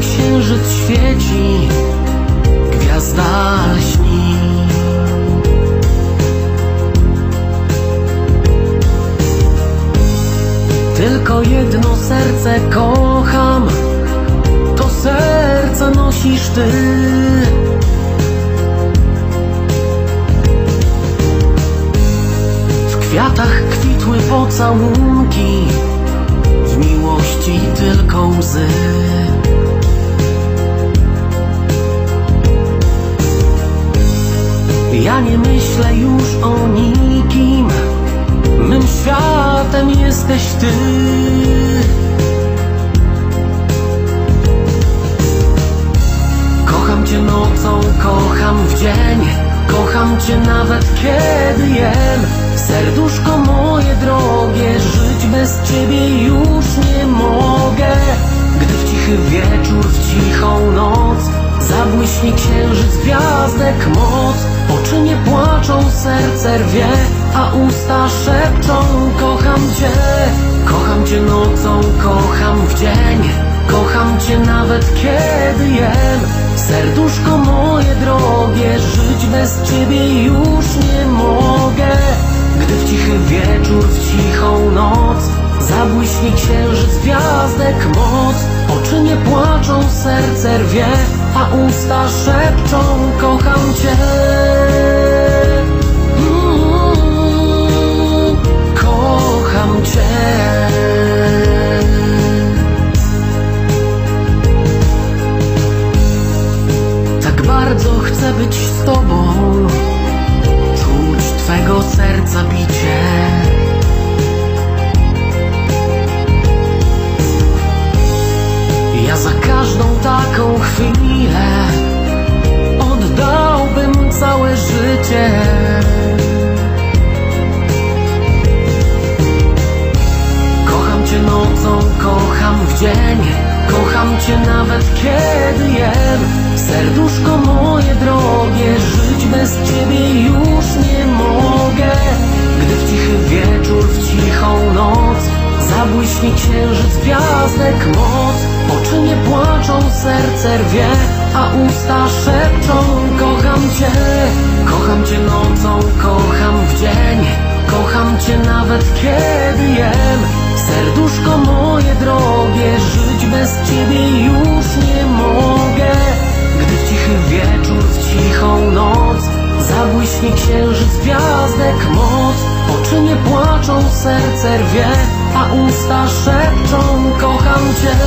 księżyc świeci, gwiazda lśni. Tylko jedno serce kocham, to serce nosisz ty. W kwiatach kwitły pocałunki, miłości tylko łzy. Ja nie myślę już o nikim, mym światem jesteś ty. Kocham cię nocą, kocham w dzień, kocham cię nawet kiedy jem. Serduszko moje drogie, bez ciebie już nie mogę. Gdy w cichy wieczór, w cichą noc, zabłyśnie księżyc gwiazdek moc. Oczy nie płaczą, serce rwie, a usta szepczą, kocham cię. Kocham cię nocą, kocham w dzień, kocham cię nawet kiedy jem. Serduszko moje drogie, żyć bez ciebie już nie mogę. Zabłyśnie księżyc gwiazdek moc. Oczy nie płaczą, serce rwie A usta szepczą, kocham cię chwilę Oddałbym całe życie. Kocham cię nocą, kocham w dzień Kocham cię nawet kiedy jem. Serduszko moje drogie Żyć bez ciebie już nie mogę. Gdy w cichy wieczór, w cichą noc Zabłyśnie księżyc gwiazdek moc. Oczy nie płaczą, serce rwie A usta szepczą Kocham cię, kocham cię nocą Kocham w dzień. Kocham cię nawet kiedy jem. Serduszko moje drogie Żyć bez ciebie już nie mogę. Gdy w cichy wieczór, w cichą noc Zabłyśnie księżyc gwiazdek moc Oczy nie płaczą, serce rwie A usta szepczą Kocham cię